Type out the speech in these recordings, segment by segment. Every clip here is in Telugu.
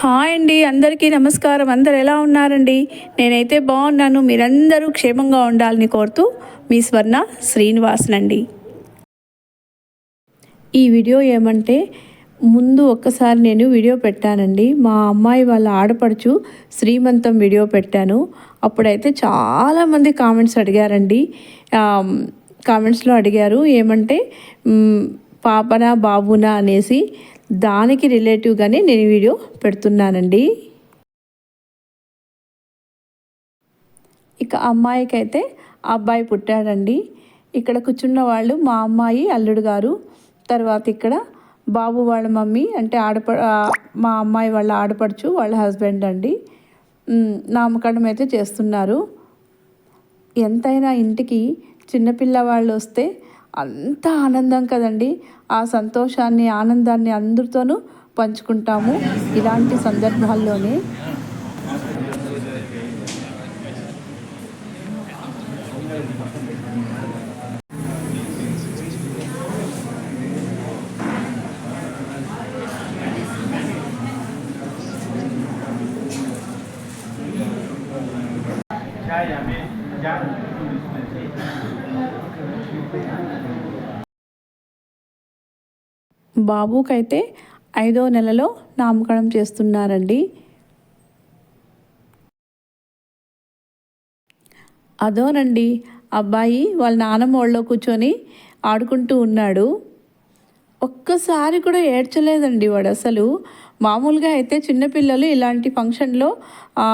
హాయ్ అండి అందరికీ నమస్కారం. అందరు ఎలా ఉన్నారండి? నేనైతే బాగున్నాను. మీరందరూ క్షేమంగా ఉండాలని కోరుతూ మీ స్వర్ణ శ్రీనివాసనండి. ఈ వీడియో ఏమంటే ముందు ఒక్కసారి నేను వీడియో పెట్టానండి. మా అమ్మాయి వాళ్ళ ఆడపడుచు శ్రీమంతం వీడియో పెట్టాను. అప్పుడైతే చాలామంది కామెంట్స్ అడిగారండి. కామెంట్స్లో అడిగారు ఏమంటే పాపనా బాబునా అనేసి దానికి రిలేటివ్గానే నేను వీడియో పెడుతున్నానండి. ఇక అమ్మాయికి అయితే అబ్బాయి పుట్టాడండి. ఇక్కడ కూర్చున్న వాళ్ళు మా అమ్మాయి అల్లుడు గారు. తర్వాత ఇక్కడ బాబు వాళ్ళ మమ్మీ అంటే ఆడప మా అమ్మాయి వాళ్ళ ఆడపడుచు వాళ్ళ హస్బెండ్ అండి. నామకరణం అయితే చేస్తున్నారు. ఎంతైనా ఇంటికి చిన్నపిల్లవాళ్ళు వస్తే అంత ఆనందం కదండి. ఆ సంతోషాన్ని ఆనందాన్ని అందరితోనూ పంచుకుంటాము ఇలాంటి సందర్భాల్లోనే. బాబుకైతే ఐదో నెలలో నామకరణం చేస్తున్నారండి. అదోనండి అబ్బాయి వాళ్ళ నాన్నమ్మ ఒళ్ళో కూర్చొని ఆడుకుంటూ ఉన్నాడు. ఒక్కసారి కూడా ఏడ్చలేదండి వాడు అసలు మామూలుగా అయితే చిన్నపిల్లలు ఇలాంటి ఫంక్షన్లో ఆ,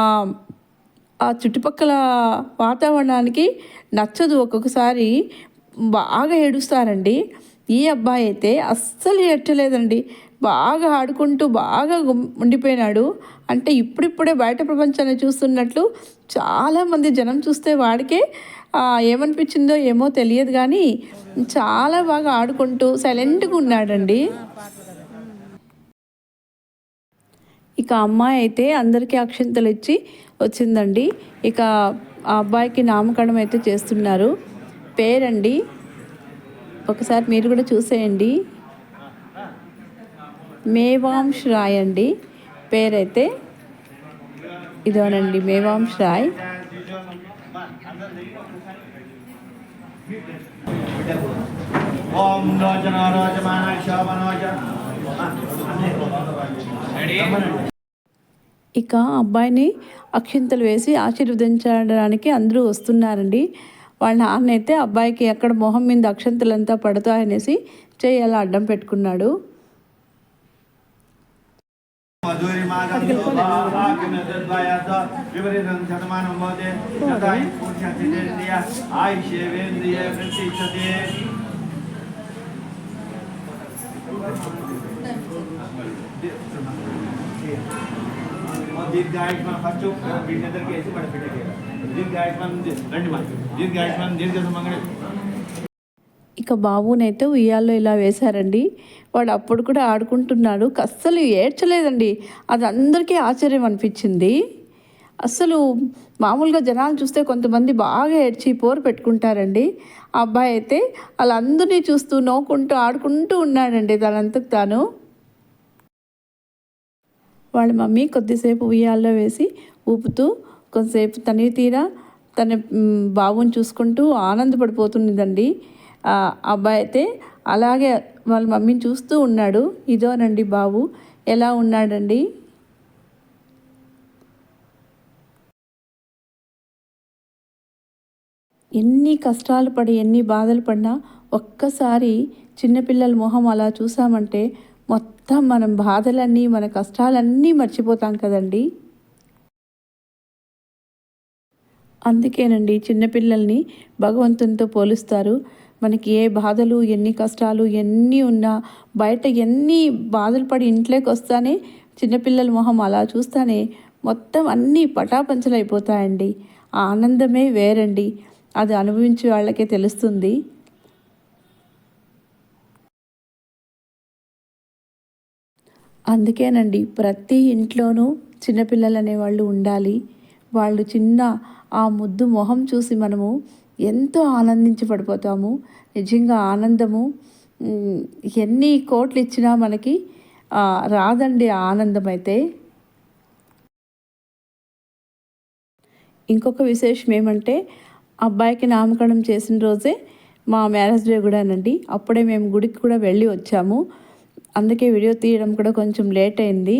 ఆ చుట్టుపక్కల వాతావరణానికి నచ్చదు ఒక్కొక్కసారి. బాగా ఏడుస్తారండి. ఈ అబ్బాయి అయితే అస్సలు ఏడ్చలేదండి. బాగా ఆడుకుంటూ బాగా ఉండిపోయినాడు. అంటే ఇప్పుడిప్పుడే బయట ప్రపంచాన్ని చూస్తున్నట్లు చాలామంది జనం చూస్తే వాడికే ఏమనిపించిందో ఏమో తెలియదు కానీ చాలా బాగా ఆడుకుంటూ సైలెంట్గా ఉన్నాడండి. ఇక అమ్మాయి అయితే అందరికీ అక్షంతలు ఇచ్చి వచ్చిందండి. ఇక ఆ అబ్బాయికి నామకరణం అయితే చేస్తున్నారు. పేరండి. ఒకసారి మీరు కూడా చూసేయండి. మేవాంశ్ రాయ్ అండి. పేరైతే ఇదోనండి మేవాంశ్ రాయ్. ఓం రోచన రోచమాన శోభనోజ ఇక అబ్బాయిని అక్షింతలు వేసి ఆశీర్వదించడానికి అందరూ వస్తున్నారండి. వాళ్ళ నాన్న అయితే అబ్బాయికి ఎక్కడ మొహం మీద అక్షంతలంతా పడతాయనేసి చేయి అలా అడ్డం పెట్టుకున్నాడు. మధురి మాగంతో భాగ్యం తద్వయాత విపరీతం శతమానం భవతే తథాయి పురుషస్యేంద్రియ ఆయుష్యేవేంద్రియ ప్రతిష్టతే దీర్ఘాయుష్మాన్ ఫస్ట్ వీటిద్దరికి వేసి మన దీర్ఘాయుష్మాన్ రండి మా దీర్ఘాయుష్మాన్ దీర్ఘ ఇక బాబునైతే ఉయ్యాల్లో ఇలా వేశారండి. వాడు అప్పుడు కూడా ఆడుకుంటున్నాడు. అస్సలు ఏడ్చలేదండి. అది అందరికీ ఆశ్చర్యం అనిపించింది. అస్సలు మామూలుగా జనాలు చూస్తే కొంతమంది బాగా ఏడ్చి పోరు పెట్టుకుంటారండి. ఆ అబ్బాయి అయితే వాళ్ళందరినీ చూస్తూ నవ్వుకుంటూ ఆడుకుంటూ ఉన్నాడండి తనంతకు తాను. వాళ్ళ మమ్మీ కొద్దిసేపు ఉయ్యాల్లో వేసి ఊపుతూ కొంతసేపు తనివి తీరా తన బాబుని చూసుకుంటూ ఆనందపడిపోతున్నదండి. ఆ అబ్బాయి అయితే అలాగే వాళ్ళ మమ్మీని చూస్తూ ఉన్నాడు. ఇదోనండి బాబు ఎలా ఉన్నాడండి? ఎన్ని కష్టాలు పడి ఎన్ని బాధలు పడినా ఒక్కసారి చిన్నపిల్లల మొహం అలా చూసామంటే మొత్తం మనం బాధలన్నీ మన కష్టాలన్నీ మర్చిపోతాం కదండీ. అందుకేనండి చిన్నపిల్లల్ని భగవంతునితో పోలుస్తారు. మనకి ఏ బాధలు ఎన్ని కష్టాలు ఎన్ని ఉన్నా బయట ఎన్ని బాధలు పడి ఇంట్లోకి వస్తానే చిన్నపిల్లల మొహం అలా చూస్తానే మొత్తం అన్నీ పటాపంచలైపోతాయండి. ఆ ఆనందమే వేరండి. అది అనుభవించే వాళ్ళకే తెలుస్తుంది. అందుకేనండి ప్రతి ఇంట్లోనూ చిన్నపిల్లలు అనేవాళ్ళు ఉండాలి. వాళ్ళు చిన్న ఆ ముద్దు మొహం చూసి మనము ఎంతో ఆనందించి పడిపోతాము నిజంగా ఆనందము ఎన్ని కోట్లు ఇచ్చినా మనకి రాదండి ఆనందం అయితే ఇంకొక విశేషం ఏమంటే అబ్బాయికి నామకరణం చేసిన రోజే మా మ్యారేజ్ డే కూడానండి అప్పుడే మేము గుడికి కూడా వెళ్ళి వచ్చాము. అందుకే వీడియో తీయడం కూడా కొంచెం లేట్ అయింది.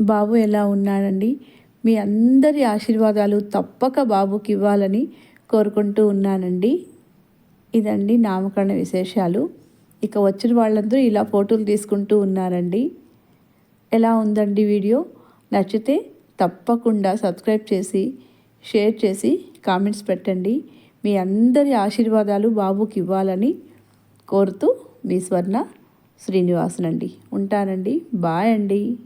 బాబు ఎలా ఉన్నాడండి? మీ అందరి ఆశీర్వాదాలు తప్పక బాబుకి ఇవ్వాలని కోరుకుంటూ ఉన్నానండి. ఇదండి నామకరణ విశేషాలు. ఇక వచ్చిన వాళ్ళందరూ ఇలా ఫోటోలు తీసుకుంటూ ఉన్నారండి. ఎలా ఉందండి వీడియో? నచ్చితే తప్పకుండా సబ్స్క్రైబ్ చేసి షేర్ చేసి కామెంట్స్ పెట్టండి. మీ అందరి ఆశీర్వాదాలు బాబుకి ఇవ్వాలని కోరుతూ మీ స్వర్ణ శ్రీనివాసనండి. ఉంటానండి. బాయ్ అండి.